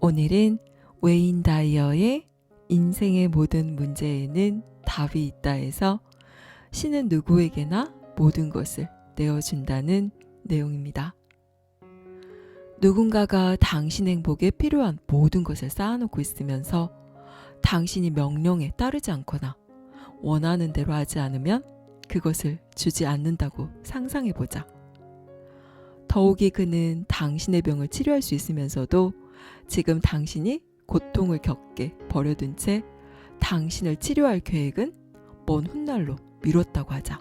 오늘은 웨인 다이어의 인생의 모든 문제에는 답이 있다에서 신은 누구에게나 모든 것을 내어준다는 내용입니다. 누군가가 당신 행복에 필요한 모든 것을 쌓아놓고 있으면서 당신이 명령에 따르지 않거나 원하는 대로 하지 않으면 그것을 주지 않는다고 상상해 보자. 더욱이 그는 당신의 병을 치료할 수 있으면서도 지금 당신이 고통을 겪게 버려둔 채 당신을 치료할 계획은 먼 훗날로 미뤘다고 하자.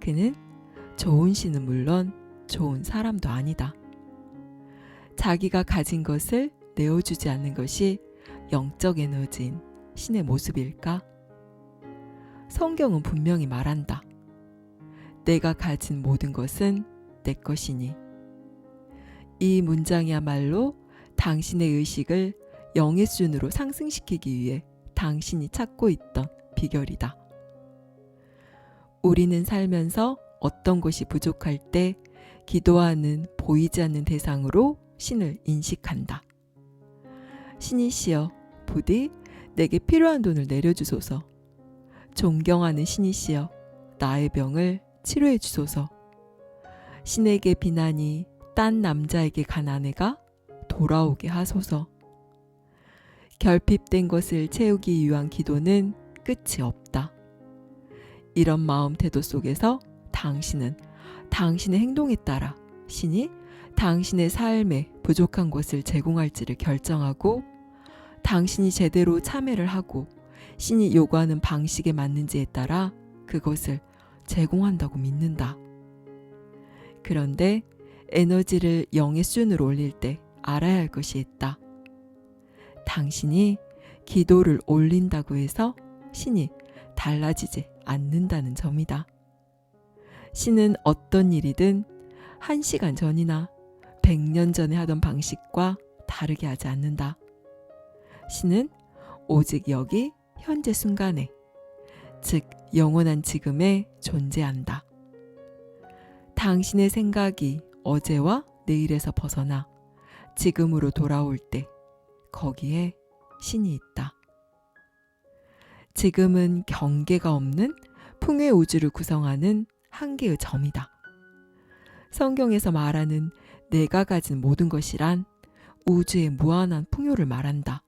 그는 좋은 신은 물론 좋은 사람도 아니다. 자기가 가진 것을 내어주지 않는 것이 영적 에너지인 신의 모습일까? 성경은 분명히 말한다. 내가 가진 모든 것은 내 것이니. 이 문장이야말로 당신의 의식을 영의 순으로 상승시키기 위해 당신이 찾고 있던 비결이다. 우리는 살면서 어떤 것이 부족할 때 기도하는 보이지 않는 대상으로 신을 인식한다. 신이시여, 부디 내게 필요한 돈을 내려주소서. 존경하는 신이시여, 나의 병을 치료해 주소서. 신에게 비난이 딴 남자에게 간 아내가 돌아오게 하소서. 결핍된 것을 채우기 위한 기도는 끝이 없다. 이런 마음 태도 속에서 당신은 당신의 행동에 따라 신이 당신의 삶에 부족한 것을 제공할지를 결정하고 당신이 제대로 참여를 하고 신이 요구하는 방식에 맞는지에 따라 그것을 제공한다고 믿는다. 그런데 에너지를 영의 순으로 올릴 때 알아야 할 것이 있다. 당신이 기도를 올린다고 해서 신이 달라지지 않는다는 점이다. 신은 어떤 일이든 한 시간 전이나 백년 전에 하던 방식과 다르게 하지 않는다. 신은 오직 여기 현재 순간에, 즉 영원한 지금에 존재한다. 당신의 생각이 어제와 내일에서 벗어나 지금으로 돌아올 때 거기에 신이 있다. 지금은 경계가 없는 풍의 우주를 구성하는 한 개의 점이다. 성경에서 말하는 내가 가진 모든 것이란 우주의 무한한 풍요를 말한다.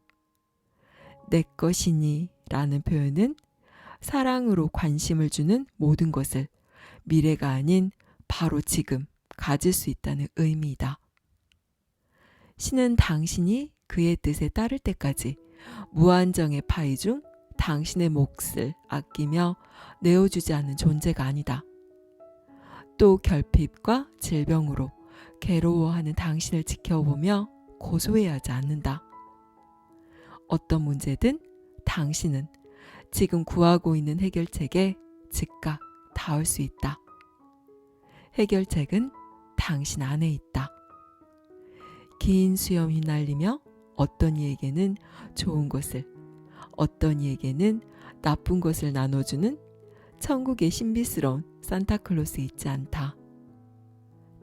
내 것이니 라는 표현은 사랑으로 관심을 주는 모든 것을 미래가 아닌 바로 지금 가질 수 있다는 의미이다. 신은 당신이 그의 뜻에 따를 때까지 무한정의 파이 중 당신의 몫을 아끼며 내어주지 않는 존재가 아니다. 또 결핍과 질병으로 괴로워하는 당신을 지켜보며 고소해하지 않는다. 어떤 문제든 당신은 지금 구하고 있는 해결책에 즉각 닿을 수 있다. 해결책은 당신 안에 있다. 긴 수염 휘날리며 어떤 이에게는 좋은 것을, 어떤 이에게는 나쁜 것을 나눠주는 천국의 신비스러운 산타클로스 있지 않다.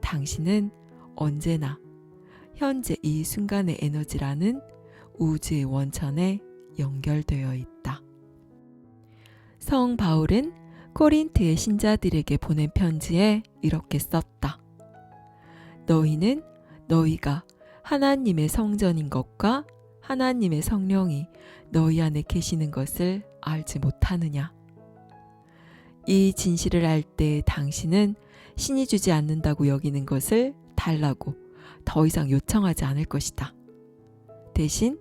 당신은 언제나 현재 이 순간의 에너지라는 우주의 원천에 연결되어 있다. 성 바울은 코린트의 신자들에게 보낸 편지에 이렇게 썼다. 너희는 너희가 하나님의 성전인 것과 하나님의 성령이 너희 안에 계시는 것을 알지 못하느냐. 이 진실을 알 때 당신은 신이 주지 않는다고 여기는 것을 달라고 더 이상 요청하지 않을 것이다. 대신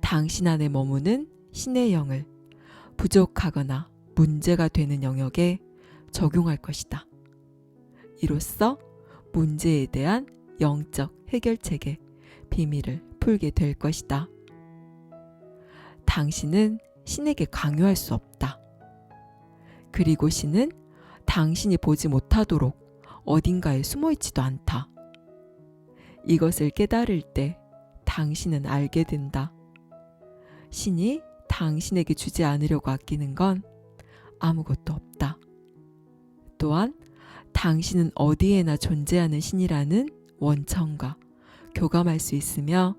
당신 안에 머무는 신의 영을 부족하거나 문제가 되는 영역에 적용할 것이다. 이로써 문제에 대한 영적 해결책의 비밀을 풀게 될 것이다. 당신은 신에게 강요할 수 없다. 그리고 신은 당신이 보지 못하도록 어딘가에 숨어 있지도 않다. 이것을 깨달을 때 당신은 알게 된다. 신이 당신에게 주지 않으려고 아끼는 건 아무것도 없다. 또한 당신은 어디에나 존재하는 신이라는 원천과 교감할 수 있으며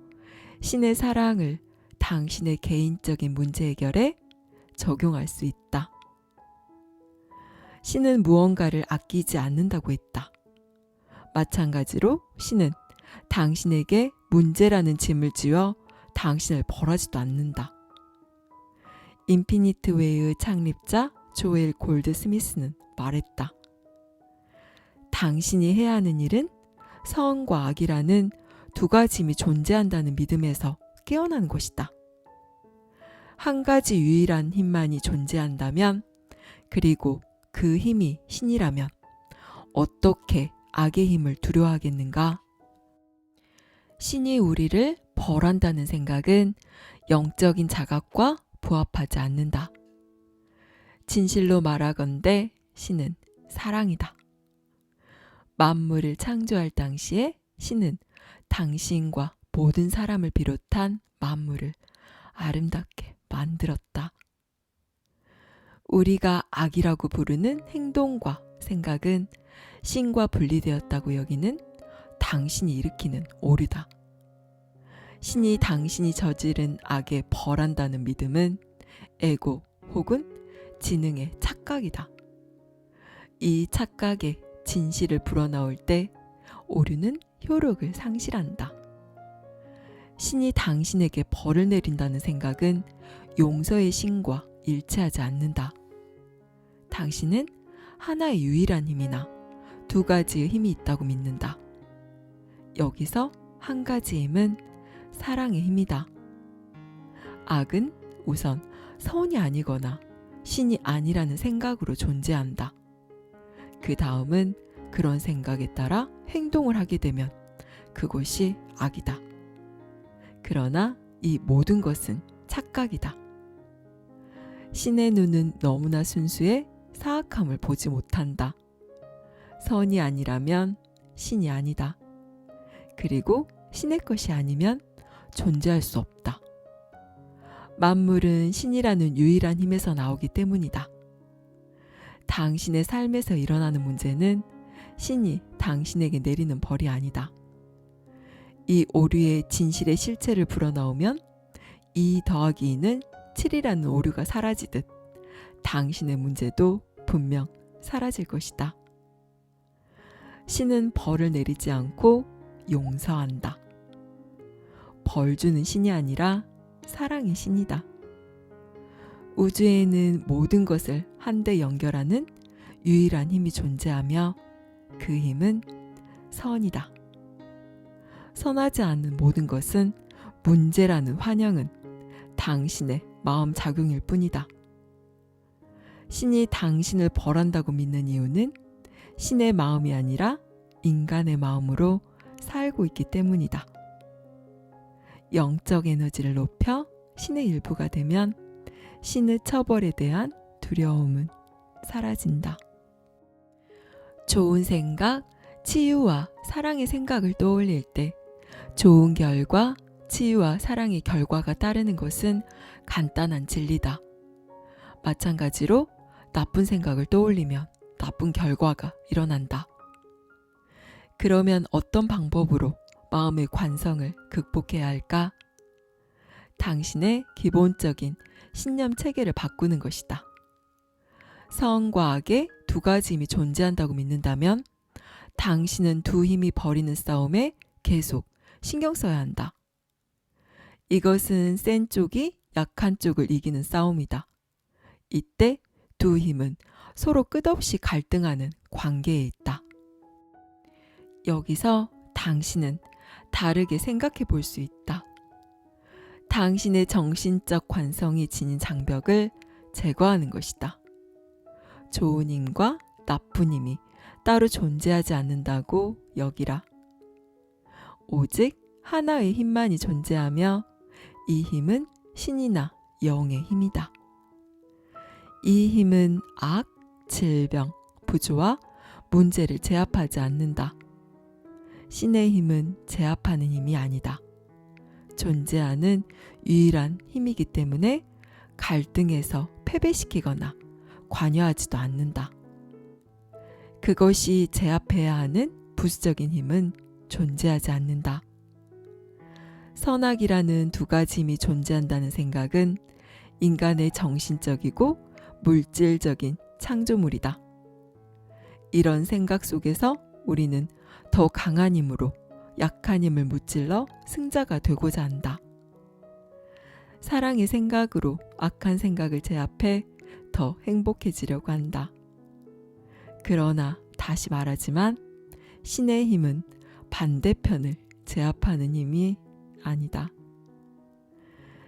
신의 사랑을 당신의 개인적인 문제 해결에 적용할 수 있다. 신은 무언가를 아끼지 않는다고 했다. 마찬가지로 신은 당신에게 문제라는 짐을 지어 당신을 벌하지도 않는다. 인피니트 웨이의 창립자 조엘 골드 스미스는 말했다. 당신이 해야 하는 일은 선과 악이라는 두 가지 힘이 존재한다는 믿음에서 깨어나는 것이다. 한 가지 유일한 힘만이 존재한다면, 그리고 그 힘이 신이라면, 어떻게 악의 힘을 두려워하겠는가? 신이 우리를 벌한다는 생각은 영적인 자각과 부합하지 않는다. 진실로 말하건대 신은 사랑이다. 만물을 창조할 당시에 신은 당신과 모든 사람을 비롯한 만물을 아름답게 만들었다. 우리가 악이라고 부르는 행동과 생각은 신과 분리되었다고 여기는 당신이 일으키는 오류다. 신이 당신이 저지른 악에 벌한다는 믿음은 에고 혹은 지능의 착각이다. 이 착각의 진실을 불어넣을 때 오류는 효력을 상실한다. 신이 당신에게 벌을 내린다는 생각은 용서의 신과 일치하지 않는다. 당신은 하나의 유일한 힘이나 두 가지의 힘이 있다고 믿는다. 여기서 한 가지 힘은 사랑의 힘이다. 악은 우선 선이 아니거나 신이 아니라는 생각으로 존재한다. 그 다음은 그런 생각에 따라 행동을 하게 되면 그것이 악이다. 그러나 이 모든 것은 착각이다. 신의 눈은 너무나 순수해 사악함을 보지 못한다. 선이 아니라면 신이 아니다. 그리고 신의 것이 아니면 존재할 수 없다. 만물은 신이라는 유일한 힘에서 나오기 때문이다. 당신의 삶에서 일어나는 문제는 신이 당신에게 내리는 벌이 아니다. 이 오류의 진실의 실체를 불어넣으면 2 더하기 2는 7이라는 오류가 사라지듯 당신의 문제도 분명 사라질 것이다. 신은 벌을 내리지 않고 용서한다. 벌 주는 신이 아니라 사랑의 신이다. 우주에는 모든 것을 한데 연결하는 유일한 힘이 존재하며 그 힘은 선이다. 선하지 않은 모든 것은 문제라는 환영은 당신의 마음 작용일 뿐이다. 신이 당신을 벌한다고 믿는 이유는 신의 마음이 아니라 인간의 마음으로 살고 있기 때문이다. 영적 에너지를 높여 신의 일부가 되면 신의 처벌에 대한 두려움은 사라진다. 좋은 생각, 치유와 사랑의 생각을 떠올릴 때 좋은 결과, 치유와 사랑의 결과가 따르는 것은 간단한 진리다. 마찬가지로 나쁜 생각을 떠올리면 나쁜 결과가 일어난다. 그러면 어떤 방법으로 마음의 관성을 극복해야 할까? 당신의 기본적인 신념 체계를 바꾸는 것이다. 악의 두 가지 힘이 존재한다고 믿는다면 당신은 두 힘이 벌이는 싸움에 계속 신경 써야 한다. 이것은 센 쪽이 약한 쪽을 이기는 싸움이다. 이때 두 힘은 서로 끝없이 갈등하는 관계에 있다. 여기서 당신은 다르게 생각해 볼 수 있다. 당신의 정신적 관성이 지닌 장벽을 제거하는 것이다. 좋은 힘과 나쁜 힘이 따로 존재하지 않는다고 여기라. 오직 하나의 힘만이 존재하며 이 힘은 신이나 영의 힘이다. 이 힘은 악, 질병, 부조와 문제를 제압하지 않는다. 신의 힘은 제압하는 힘이 아니다. 존재하는 유일한 힘이기 때문에 갈등에서 패배시키거나 관여하지도 않는다. 그것이 제압해야 하는 부수적인 힘은 존재하지 않는다. 선악이라는 두 가지 힘이 존재한다는 생각은 인간의 정신적이고 물질적인 창조물이다. 이런 생각 속에서 우리는 더 강한 힘으로 약한 힘을 무찔러 승자가 되고자 한다. 사랑의 생각으로 악한 생각을 제압해 더 행복해지려고 한다. 그러나 다시 말하지만 신의 힘은 반대편을 제압하는 힘이 아니다.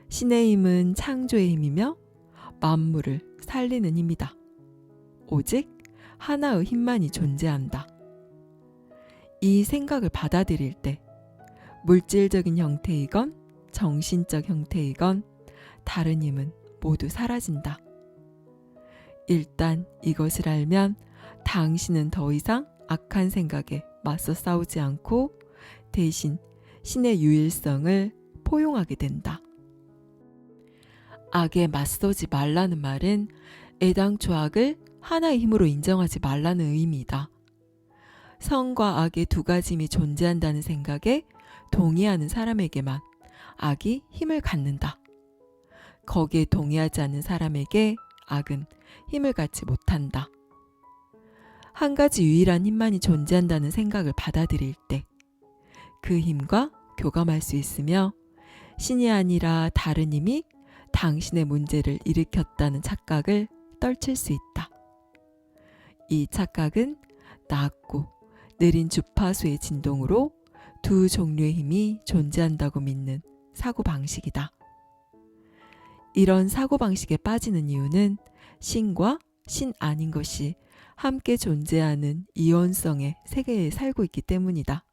신의 힘은 창조의 힘이며 만물을 살리는 힘이다. 오직 하나의 힘만이 존재한다. 이 생각을 받아들일 때 물질적인 형태이건 정신적 형태이건 다른 힘은 모두 사라진다. 일단 이것을 알면 당신은 더 이상 악한 생각에 맞서 싸우지 않고 대신 신의 유일성을 포용하게 된다. 악에 맞서지 말라는 말은 애당초 악을 하나의 힘으로 인정하지 말라는 의미이다. 성과 악의 두 가지 힘이 존재한다는 생각에 동의하는 사람에게만 악이 힘을 갖는다. 거기에 동의하지 않는 사람에게 악은 힘을 갖지 못한다. 한 가지 유일한 힘만이 존재한다는 생각을 받아들일 때 그 힘과 교감할 수 있으며 신이 아니라 다른 힘이 당신의 문제를 일으켰다는 착각을 떨칠 수 있다. 이 착각은 낮고 느린 주파수의 진동으로 두 종류의 힘이 존재한다고 믿는 사고방식이다. 이런 사고방식에 빠지는 이유는 신과 신 아닌 것이 함께 존재하는 이원성의 세계에 살고 있기 때문이다.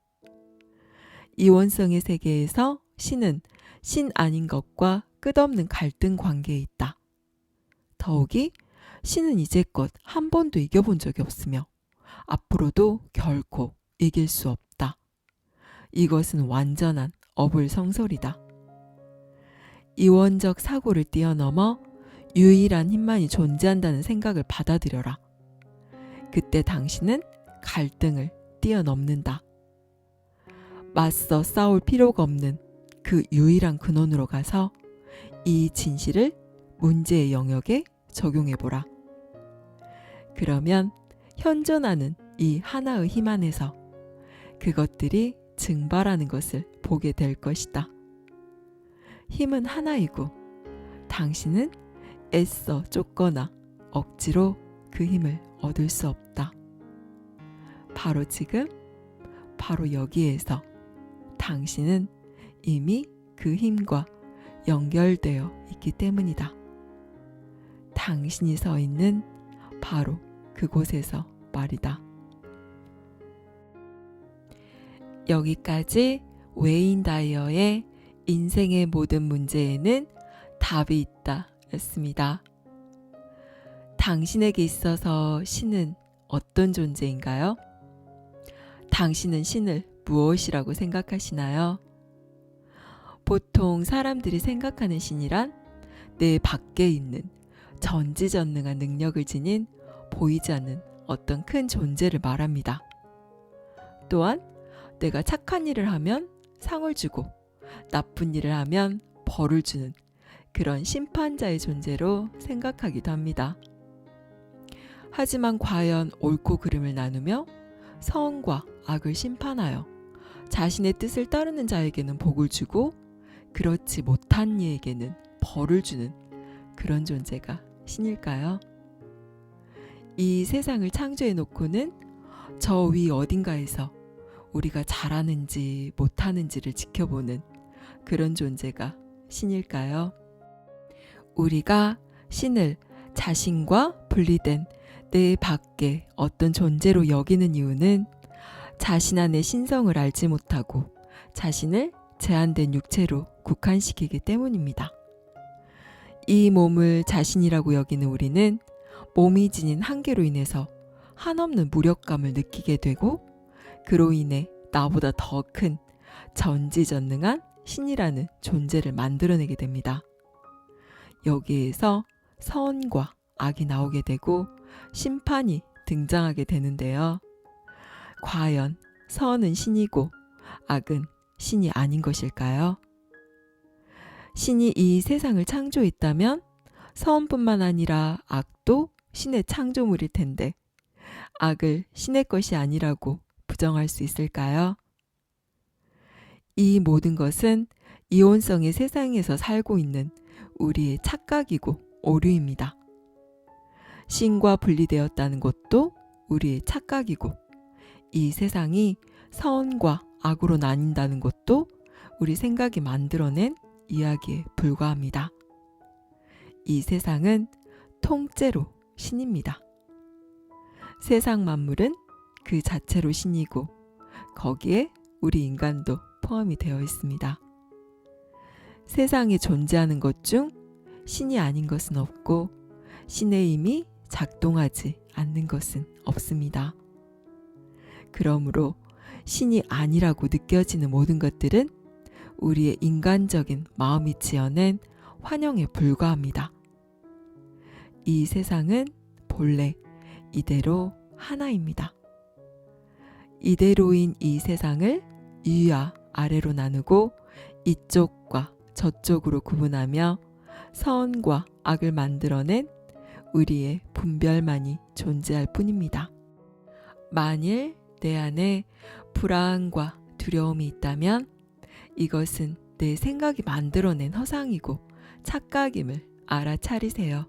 이원성의 세계에서 신은 신 아닌 것과 끝없는 갈등 관계에 있다. 더욱이 신은 이제껏 한 번도 이겨본 적이 없으며 앞으로도 결코 이길 수 없다. 이것은 완전한 어불성설이다. 이원적 사고를 뛰어넘어 유일한 힘만이 존재한다는 생각을 받아들여라. 그때 당신은 갈등을 뛰어넘는다. 맞서 싸울 필요가 없는 그 유일한 근원으로 가서 이 진실을 문제의 영역에 적용해 보라. 그러면 현존하는 이 하나의 힘 안에서 그것들이 증발하는 것을 보게 될 것이다. 힘은 하나이고 당신은 애써 쫓거나 억지로 그 힘을 얻을 수 없다. 바로 지금, 바로 여기에서 당신은 이미 그 힘과 연결되어 있기 때문이다. 당신이 서 있는 바로 그곳에서 말이다. 여기까지 웨인 다이어의 인생의 모든 문제에는 답이 있다 였습니다. 당신에게 있어서 신은 어떤 존재인가요? 당신은 신을 무엇이라고 생각하시나요? 보통 사람들이 생각하는 신이란 내 밖에 있는 전지전능한 능력을 지닌 보이지 않는 어떤 큰 존재를 말합니다. 또한 내가 착한 일을 하면 상을 주고 나쁜 일을 하면 벌을 주는 그런 심판자의 존재로 생각하기도 합니다. 하지만 과연 옳고 그름을 나누며 선과 악을 심판하여 자신의 뜻을 따르는 자에게는 복을 주고 그렇지 못한 이에게는 벌을 주는 그런 존재가 신일까요? 이 세상을 창조해 놓고는 저 위 어딘가에서 우리가 잘하는지 못하는지를 지켜보는 그런 존재가 신일까요? 우리가 신을 자신과 분리된 내 밖에 어떤 존재로 여기는 이유는 자신 안의 신성을 알지 못하고 자신을 제한된 육체로 국한시키기 때문입니다. 이 몸을 자신이라고 여기는 우리는 몸이 지닌 한계로 인해서 한없는 무력감을 느끼게 되고 그로 인해 나보다 더 큰 전지전능한 신이라는 존재를 만들어내게 됩니다. 여기에서 선과 악이 나오게 되고 심판이 등장하게 되는데요. 과연 선은 신이고 악은 신이 아닌 것일까요? 신이 이 세상을 창조했다면 선뿐만 아니라 악도 신의 창조물일 텐데 악을 신의 것이 아니라고 부정할 수 있을까요? 이 모든 것은 이온성의 세상에서 살고 있는 우리의 착각이고 오류입니다. 신과 분리되었다는 것도 우리의 착각이고 이 세상이 선과 악으로 나뉜다는 것도 우리 생각이 만들어낸 이야기에 불과합니다. 이 세상은 통째로 신입니다. 세상 만물은 그 자체로 신이고 거기에 우리 인간도 포함이 되어 있습니다. 세상에 존재하는 것 중 신이 아닌 것은 없고 신의 힘이 작동하지 않는 것은 없습니다. 그러므로 신이 아니라고 느껴지는 모든 것들은 우리의 인간적인 마음이 지어낸 환영에 불과합니다. 이 세상은 본래 이대로 하나입니다. 이대로인 이 세상을 위와 아래로 나누고 이쪽과 저쪽으로 구분하며 선과 악을 만들어낸 우리의 분별만이 존재할 뿐입니다. 만일 내 안에 불안과 두려움이 있다면 이것은 내 생각이 만들어낸 허상이고 착각임을 알아차리세요.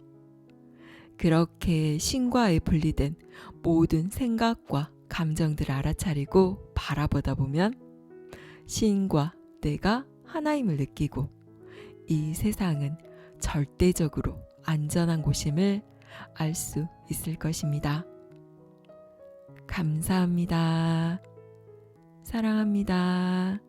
그렇게 신과에 분리된 모든 생각과 감정들을 알아차리고 바라보다 보면 신과 내가 하나임을 느끼고 이 세상은 절대적으로 안전한 곳임을 알 수 있을 것입니다. 감사합니다. 사랑합니다.